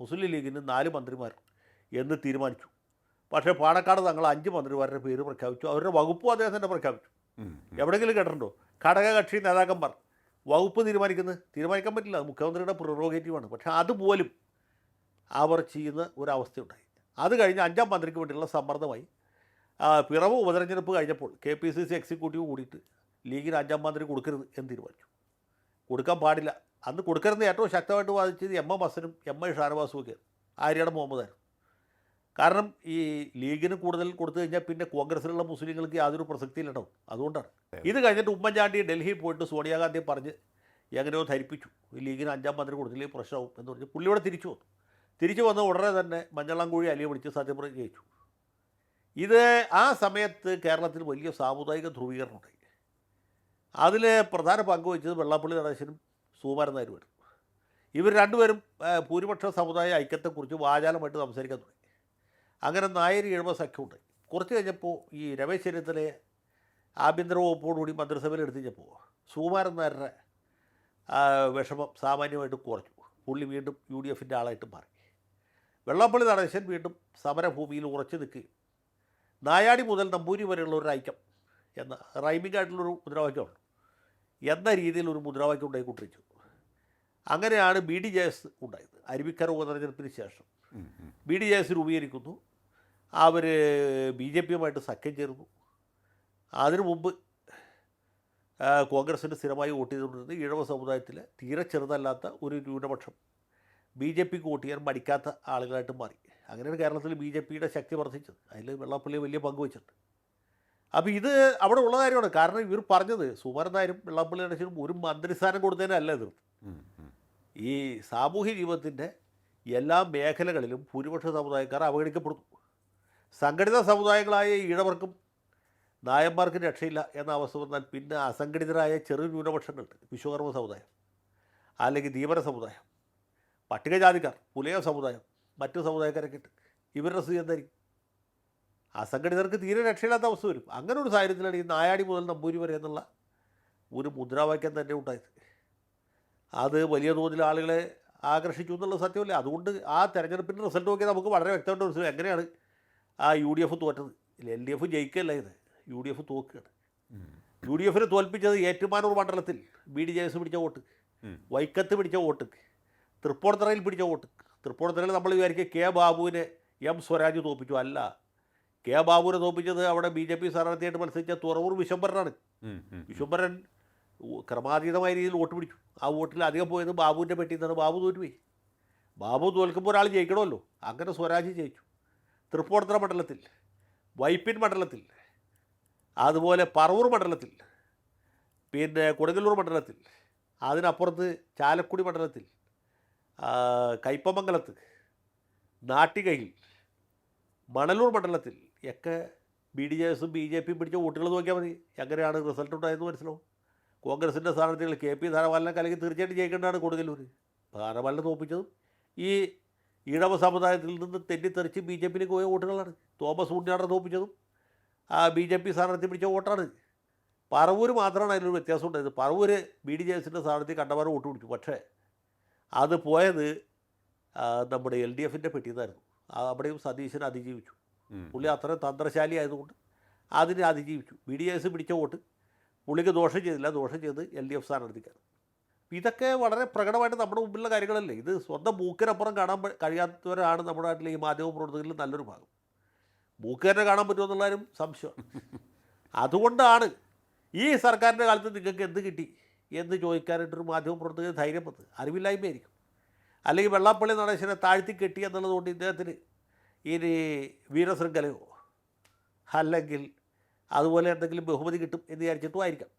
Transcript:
മുസ്ലിം ലീഗിന് നാല് മന്ത്രിമാർ എന്ന് തീരുമാനിച്ചു. പക്ഷേ പാണക്കാട് തങ്ങൾ അഞ്ച് മന്ത്രിമാരുടെ പേര് പ്രഖ്യാപിച്ചു. അവരുടെ വകുപ്പും അദ്ദേഹം തന്നെ പ്രഖ്യാപിച്ചു. എവിടെയെങ്കിലും കേട്ടിട്ടുണ്ടോ? ഘടകകക്ഷി നേതാക്കന്മാർ. വകുപ്പ് തീരുമാനിക്കുന്നത് തീരുമാനിക്കാൻ പറ്റില്ല. മുഖ്യമന്ത്രിയുടെ പ്രിറോഗേറ്റീവാണ്. പക്ഷേ അതുപോലും അവർ ചെയ്യുന്ന ഒരവസ്ഥയുണ്ടായി. അത് കഴിഞ്ഞ് അഞ്ചാം മന്ത്രിക്ക് വേണ്ടിയുള്ള സമ്മർദ്ദമായി. പിറവ് ഉപതെരഞ്ഞെടുപ്പ് കഴിഞ്ഞപ്പോൾ K P C C executive കൂടിയിട്ട് ലീഗിന് അഞ്ചാം മന്ത്രി കൊടുക്കരുത് എന്ന് തീരുമാനിച്ചു. കൊടുക്കാൻ പാടില്ല. അന്ന് കൊടുക്കരുതെന്ന് ഏറ്റവും ശക്തമായിട്ട് വാദിച്ചത് എം എം ഹസനും എം ഐ ഷാനവാസും ഒക്കെ ആര്യയുടെ മുഹമ്മദായിരുന്നു കാരണം ഈ ലീഗിന് കൂടുതൽ കൊടുത്തു കഴിഞ്ഞാൽ പിന്നെ കോൺഗ്രസ്സിലുള്ള മുസ്ലിങ്ങൾക്ക് യാതൊരു പ്രസക്തിയിലുണ്ടാവും അതുകൊണ്ടാണ്. ഇത് കഴിഞ്ഞിട്ട് ഉമ്മൻചാണ്ടി ഡൽഹിയിൽ പോയിട്ട് സോണിയാഗാന്ധിയെ പറഞ്ഞ് എങ്ങനെയോ ധരിപ്പിച്ചു. ഈ ലീഗിന് അഞ്ചാം മന്ത്രി കൊടുത്തില്ലെങ്കിൽ പ്രശ്നമാവും എന്ന് പറഞ്ഞ് പുള്ളിയോടെ തിരിച്ചു വന്നു. തിരിച്ചു വന്ന ഉടനെ തന്നെ മഞ്ഞളാംകുഴി അലിയെ വിളിച്ച് സത്യപ്രതി ചെയ്യിച്ചു. ഇത് ആ സമയത്ത് കേരളത്തിൽ വലിയ സാമുദായിക ധ്രുവീകരണം ഉണ്ടായി. അതിൽ പ്രധാന പങ്ക് വഹിച്ചത് വെള്ളാപ്പള്ളി നടേശനും സുകുമാരൻ വരും ഇവർ രണ്ടുപേരും ഭൂരിപക്ഷ സമുദായ ഐക്യത്തെക്കുറിച്ച് വാചാലമായിട്ട് സംസാരിക്കാൻ തുടങ്ങി. അങ്ങനെ നായർ ഇഴവ സഖ്യമുണ്ട് കുറച്ച് കഴിഞ്ഞപ്പോൾ ഈ രമേശ് ചെന്നിത്തലയെ ആഭ്യന്തര വകുപ്പോടുകൂടി മന്ത്രിസഭയിൽ എടുത്തിഞ്ഞപ്പോൾ സുകുമാരൻ നായരുടെ വിഷമം സാമാന്യമായിട്ട് കുറച്ചു പുള്ളി വീണ്ടും യു ഡി എഫിന്റെ ആളായിട്ട് മാറി. വെള്ളാപ്പള്ളി നടേശൻ വീണ്ടും സമരഭൂമിയിൽ ഉറച്ചു നിൽക്കുകയും നായാടി മുതൽ നമ്പൂരി വരെയുള്ള ഒരു ഐക്യം എന്ന റൈമിംഗ് ആയിട്ടുള്ളൊരു മുദ്രാവാക്യമാണ് എന്ന രീതിയിൽ ഒരു മുദ്രാവാക്യം ഉണ്ടായിക്കൊണ്ടിരിച്ചു അങ്ങനെയാണ് ബി ഡി ജെ എസ് ഉണ്ടായത്. അരുവിക്കര ഉപതെരഞ്ഞെടുപ്പിന് ശേഷം. ബി ഡി ജെ എസ് രൂപീകരിക്കുന്നു. അവർ ബി ജെ പിയുമായിട്ട് സഖ്യം ചേർന്നു. അതിനു മുമ്പ് ആ, കോൺഗ്രസിന് സ്ഥിരമായി വോട്ട് ചെയ്തുകൊണ്ടിരുന്ന ഈഴവ സമുദായത്തിലെ തീരെ ചെറുതല്ലാത്ത ഒരു ന്യൂനപക്ഷം ബി ജെ പിക്ക് വോട്ട് ചെയ്യാൻ മടിക്കാത്ത ആളുകളായിട്ട് മാറി. അങ്ങനെയാണ് കേരളത്തിൽ ബി ജെ പിയുടെ ശക്തി വർദ്ധിച്ചത്. അതിൽ വെള്ളാപ്പള്ളി വലിയ പങ്ക് വെച്ചിട്ടുണ്ട്. അപ്പോൾ ഇത് അവിടെ ഉള്ള കാര്യമാണ് കാരണം ഇവർ പറഞ്ഞത് സുമാരൻ നായരും വെള്ളാപ്പള്ളി നടേശനും ഒരു മന്ത്രിസ്ഥാനം കൊടുത്തതിനല്ല എതിർത്ത്. ഉം. ഈ സാമൂഹ്യ ജീവിതത്തിന്റെ എല്ലാ മേഖലകളിലും ഭൂരിപക്ഷ സമുദായക്കാർ അവഗണിക്കപ്പെടുന്നു സംഘടിത സമുദായങ്ങളായ ഈഴവർക്കും നായന്മാർക്കും രക്ഷയില്ല എന്ന അവസ്ഥ വന്നാൽ പിന്നെ അസംഘടിതരായ ചെറു ന്യൂനപക്ഷങ്ങളുണ്ട് വിശ്വകർമ്മ സമുദായം അല്ലെങ്കിൽ ധീവര സമുദായം പട്ടികജാതിക്കാർ പുലയ സമുദായം മറ്റു സമുദായക്കാരൊക്കെ ഉണ്ട് ഇവരുടെ സ്ഥിതി എന്തായിരിക്കും അസംഘടിതർക്ക് തീരെ രക്ഷയില്ലാത്ത അവസ്ഥ വരും. അങ്ങനെ ഒരു സാഹചര്യത്തിലാണ് ഈ നായാടി മുതൽ നമ്പൂരി വരെ എന്നുള്ള ഒരു മുദ്രാവാക്യം തന്നെ ഉണ്ടായത്. അത് വലിയ തോതിൽ ആളുകളെ ആകർഷിച്ചു എന്നുള്ള സത്യമല്ലേ. അതുകൊണ്ട് ആ തെരഞ്ഞെടുപ്പിന്റെ റിസൾട്ട് നോക്കിയാൽ നമുക്ക് വളരെ വ്യക്തമായിട്ട് മനസ്സിലാവും എങ്ങനെയാണ് ആ യു ഡി എഫ് തോറ്റത്. എൽ ഡി എഫ് ജയിക്കുകയല്ല ഇത്. യു ഡി എഫ് തോക്കുകയാണ്. യു ഡി എഫിനെ തോൽപ്പിച്ചത് ഏറ്റുമാനൂർ മണ്ഡലത്തിൽ ബി ഡി ജെ എസ് പിടിച്ച വോട്ട് വൈക്കത്ത് പിടിച്ച വോട്ട് തൃപ്പൂണിത്തറയിൽ പിടിച്ച വോട്ട്. തൃപ്പൂണിത്തറയിൽ നമ്മൾ വിചാരിക്കുക കെ ബാബുവിനെ എം സ്വരാജ് തോൽപ്പിച്ചു അല്ല കെ ബാബുവിനെ തോൽപ്പിച്ചത് അവിടെ ബി ജെ പി സ്ഥാനാർത്ഥിയായിട്ട് മത്സരിച്ച തുറവൂർ വിശ്വംഭരനാണ്. വിശ്വംഭരൻ ക്രമാതീതമായ രീതിയിൽ വോട്ട് പിടിച്ചു. ആ വോട്ടിൽ അധികം പോയത് ബാബുവിന്റെ പെട്ടിയിൽ നിന്നാണ് ബാബു തോറ്റുപോയി. ബാബു തോൽക്കുമ്പോൾ ഒരാൾ ജയിക്കണമല്ലോ. അങ്ങനെ സ്വരാജ് ജയിച്ചു. തൃപ്പൂണിത്തുറ മണ്ഡലത്തിൽ വൈപ്പിൻ മണ്ഡലത്തിൽ അതുപോലെ പറവൂർ മണ്ഡലത്തിൽ പിന്നെ കൊടുങ്ങല്ലൂർ മണ്ഡലത്തിൽ അതിനപ്പുറത്ത് ചാലക്കുടി മണ്ഡലത്തിൽ കയ്പമംഗലത്ത് നാട്ടികയിൽ മണലൂർ മണ്ഡലത്തിൽ ഒക്കെ ബി ഡി ജെ എസും ബി ജെ പിയും പിടിച്ച വോട്ടുകൾ നോക്കിയാൽ മതി. എങ്ങനെയാണ് റിസൾട്ട് ഉണ്ടായതെന്ന് മനസ്സിലാവും? കോൺഗ്രസിന്റെ സ്ഥാനാർത്ഥികൾ കെ പി ധാരവാലിനെ കലക്കി തീർച്ചയായിട്ടും ജയിക്കേണ്ടതാണ് കൊടുങ്ങല്ലൂർ ധാരവാലിനെ തോപ്പിച്ചതും ഈ ഈഴവ സമുദായത്തിൽ നിന്ന് തെറ്റിത്തെറിച്ച് ബി ജെ പിയിലേക്ക് പോയ വോട്ടുകളാണ്. തോമസ് ഉണ്ണിയാടനെ തോപ്പിച്ചതും ആ ബി ജെ പി സ്ഥാനാർത്ഥി പിടിച്ച വോട്ടാണ്. പറവൂർ മാത്രമാണ് അതിലൊരു വ്യത്യാസം ഉണ്ടായത്. പറവൂർ ബി ഡി ജെ എസിന്റെ സ്ഥാനാർത്ഥി കണ്ടവാറ് വോട്ട് പിടിച്ചു. പക്ഷേ അത് പോയത് നമ്മുടെ എൽ ഡി എഫിന്റെ പെട്ടിന്നായിരുന്നു അവിടെയും സതീശൻ അതിജീവിച്ചു. പുള്ളി അത്ര തന്ത്രശാലി ആയതുകൊണ്ട് അതിനെ അതിജീവിച്ചു. ബി ഡി എസ് പിടിച്ച വോട്ട്. പുള്ളിക്ക് ദോഷം ചെയ്തില്ല. ദോഷം ചെയ്ത് എൽ ഡി എഫ് സ്ഥാനാർത്ഥിക്കാണ് ഇതൊക്കെ വളരെ പ്രകടമായിട്ട് നമ്മുടെ മുമ്പിലുള്ള കാര്യങ്ങളല്ലേ? ഇത് സ്വന്തം മൂക്കിനപ്പുറം കാണാൻ കഴിയാത്തവരാണ് നമ്മുടെ നാട്ടിലെ ഈ മാധ്യമ പ്രവർത്തകരിൽ നല്ലൊരു ഭാഗം. മൂക്കുകാരനെ കാണാൻ പറ്റുമെന്നുള്ളൊരു സംശയമാണ്. അതുകൊണ്ടാണ് ഈ സർക്കാരിന്റെ കാലത്ത് നിങ്ങൾക്ക് എന്ത് കിട്ടി എന്ന് ചോദിക്കാനായിട്ടൊരു മാധ്യമ പ്രവർത്തകർ വന്നത്. അറിവില്ലായ്മയായിരിക്കും. അല്ലെങ്കിൽ വെള്ളാപ്പള്ളി നടേശനെ താഴ്ത്തി കെട്ടി എന്നുള്ളതുകൊണ്ട് ഇദ്ദേഹത്തിന് ഇനി വീരശൃംഖലയോ അല്ലെങ്കിൽ അതുപോലെ എന്തെങ്കിലും ബഹുമതി കിട്ടും എന്ന് വിചാരിച്ചിട്ടും ആയിരിക്കാം.